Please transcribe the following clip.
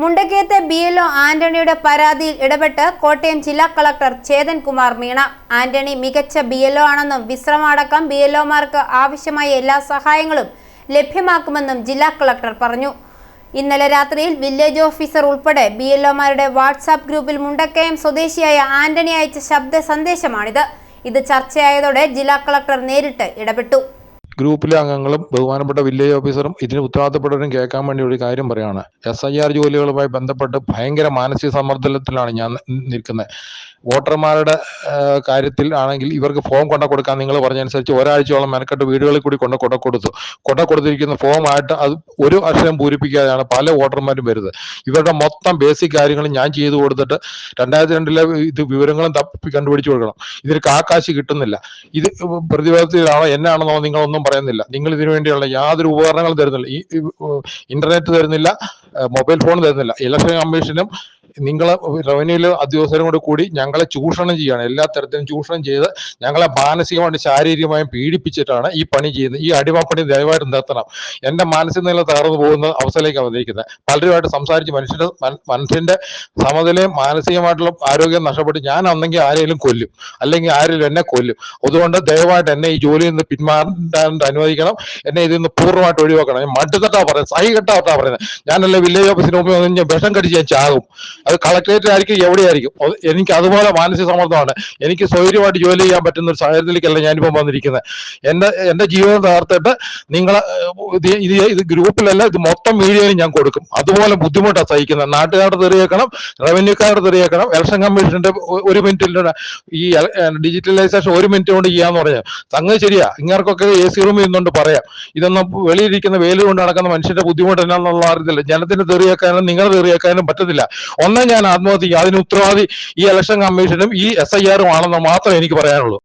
മുണ്ടക്കയത്തെ B L O ആന്റണിയുടെ പരാതിയിൽ ഇടപെട്ട് കോട്ടയം ജില്ലാ കളക്ടർ ചേതൻ കുമാർ മീണ. ആന്റണി മികച്ച ബി എൽ ഒ ആണെന്നും വിശ്രമമടക്കം ബി എൽ ആവശ്യമായ എല്ലാ സഹായങ്ങളും ലഭ്യമാക്കുമെന്നും ജില്ലാ കളക്ടർ പറഞ്ഞു. ഇന്നലെ രാത്രിയിൽ വില്ലേജ് ഓഫീസർ ഉൾപ്പെടെ ബി എൽ വാട്സാപ്പ് ഗ്രൂപ്പിൽ മുണ്ടക്കയം സ്വദേശിയായ ആന്റണി അയച്ച ശബ്ദ സന്ദേശമാണിത്. ഇത് ചർച്ചയായതോടെ ജില്ലാ കളക്ടർ നേരിട്ട് ഇടപെട്ടു. ഗ്രൂപ്പിലെ അംഗങ്ങളും ബഹുമാനപ്പെട്ട വില്ലേജ് ഓഫീസറും ഇതിന് ഉത്തരവാദിത്തപ്പെട്ടവരും കേൾക്കാൻ വേണ്ടി ഒരു കാര്യം പറയുകയാണ് എസ് ഐ ആർ ജോലികളുമായി ബന്ധപ്പെട്ട് ഭയങ്കര മാനസിക സമ്മർദ്ദത്തിലാണ് ഞാൻ നിൽക്കുന്നത്. വോട്ടർമാരുടെ കാര്യത്തിൽ ആണെങ്കിൽ ഇവർക്ക് ഫോം കൊണ്ട കൊടുക്കാൻ നിങ്ങൾ പറഞ്ഞനുസരിച്ച് ഒരാഴ്ചയോളം മെനക്കെട്ട് വീടുകളിൽ കൂടി കൊണ്ട് കൊട കൊടുത്തു. കൊട കൊടുത്തിരിക്കുന്ന ഫോം ആയിട്ട് അത് ഒരു അക്ഷരം പൂരിപ്പിക്കാതെയാണ് പല വോട്ടർമാരും വരുന്നത്. ഇവരുടെ മൊത്തം ബേസിക് കാര്യങ്ങളും ഞാൻ ചെയ്തു കൊടുത്തിട്ട് രണ്ടായിരത്തി രണ്ടിലെ ഇത് വിവരങ്ങളും തപ്പി കണ്ടുപിടിച്ചു കൊടുക്കണം. ഇതിന് കാക്കാശ് കിട്ടുന്നില്ല. ഇത് പ്രതിരോധത്തിലാണോ എന്നാണെന്നോ നിങ്ങളൊന്നും പറയുന്നില്ല. നിങ്ങൾ ഇതിനു വേണ്ടിയുള്ള യാതൊരു ഉപകരണങ്ങളും തരുന്നില്ല. ഈ ഇന്റർനെറ്റ് തരുന്നില്ല മൊബൈൽ ഫോൺ തരുന്നില്ല. ഇലക്ഷൻ കമ്മീഷനും നിങ്ങളെ റവന്യൂയിലെ ഉദ്യോഗസ്ഥരും കൂടെ കൂടി ഞങ്ങളെ ചൂഷണം ചെയ്യുകയാണ് എല്ലാ തരത്തിലും ചൂഷണം ചെയ്ത് ഞങ്ങളെ മാനസികമായും ശാരീരികമായും പീഡിപ്പിച്ചിട്ടാണ് ഈ പണി ചെയ്യുന്നത്. ഈ അടിമപ്പണി ദയവായിട്ട് നിർത്തണം. എന്റെ മാനസിക നില തകർന്നു പോകുന്ന അവസ്ഥയിലേക്ക് വന്നിരിക്കുന്നത്. പലരുമായിട്ട് സംസാരിച്ച് മനുഷ്യന്റെ മനുഷ്യന്റെ സമനിലയും മാനസികമായിട്ടുള്ള ആരോഗ്യം നഷ്ടപ്പെട്ട് ഞാൻ അന്നെങ്കിൽ ആരെങ്കിലും കൊല്ലും. അല്ലെങ്കിൽ ആരെങ്കിലും എന്നെ കൊല്ലും. അതുകൊണ്ട് ദയവായിട്ട് എന്നെ ഈ ജോലിയിൽ നിന്ന് പിന്മാറാൻ അനുവദിക്കണം. എന്നെ ഇതിൽ നിന്ന് പൂർണമായിട്ട് ഒഴിവാക്കണം. മട്ടുതട്ടാ പറയുന്നത്. സഹി കെട്ടാ പറയുന്നത്. ഞാനല്ല വില്ലേജ് ഓഫീസിന് വന്ന് ഞാൻ വിഷം കടിച്ച് ഞാൻ ചാകും. അത് കളക്ടറേറ്റ് ആയിരിക്കും എവിടെയായിരിക്കും? എനിക്ക് അതുപോലെ മാനസിക സമ്മർദ്ദമാണ്. എനിക്ക് സ്വൈര്യമായിട്ട് ജോലി ചെയ്യാൻ പറ്റുന്ന ഒരു സാഹചര്യത്തിലേക്കല്ല ഞാനിപ്പോൾ വന്നിരിക്കുന്നത്. എന്റെ എന്റെ ജീവിതം തകർത്തിട്ട് നിങ്ങൾ ഇത് ഇത് ഗ്രൂപ്പിലല്ല ഇത് മൊത്തം മീഡിയയിൽ ഞാൻ കൊടുക്കും. അതുപോലെ ബുദ്ധിമുട്ടാണ് സഹിക്കുന്നത്. നാട്ടുകാരുടെ തെറിയേക്കണം റവന്യൂക്കാരുടെ തെറിയേക്കണം ഇലക്ഷൻ കമ്മീഷന്റെ ഒരു മിനിറ്റിൽ ഈ ഡിജിറ്റലൈസേഷൻ ഒരു മിനിറ്റ് കൊണ്ട് ചെയ്യാന്ന് പറഞ്ഞു സംഗതി ശരിയാ. ഇങ്ങർക്കൊക്കെ എ സി റൂമിൽ നിന്നുകൊണ്ട് പറയാം. ഇതൊന്നും വെളിയിരിക്കുന്ന വെയിൽ കൊണ്ട് നടക്കുന്ന മനുഷ്യന്റെ ബുദ്ധിമുട്ട് എന്നാന്നുള്ള അറിയത്തില്ല. ജനത്തിന് തെറിയേക്കാനും നിങ്ങളെ തെറിയേക്കാനും പറ്റത്തില്ല. ഒന്നേ ഞാൻ ആത്മഹത്യ അതിന് ഉത്തരവാദി ഈ ഇലക്ഷൻ കമ്മീഷനും ഈ എസ് ഐ ആറും ആണെന്ന് മാത്രമേ എനിക്ക് പറയാനുള്ളൂ.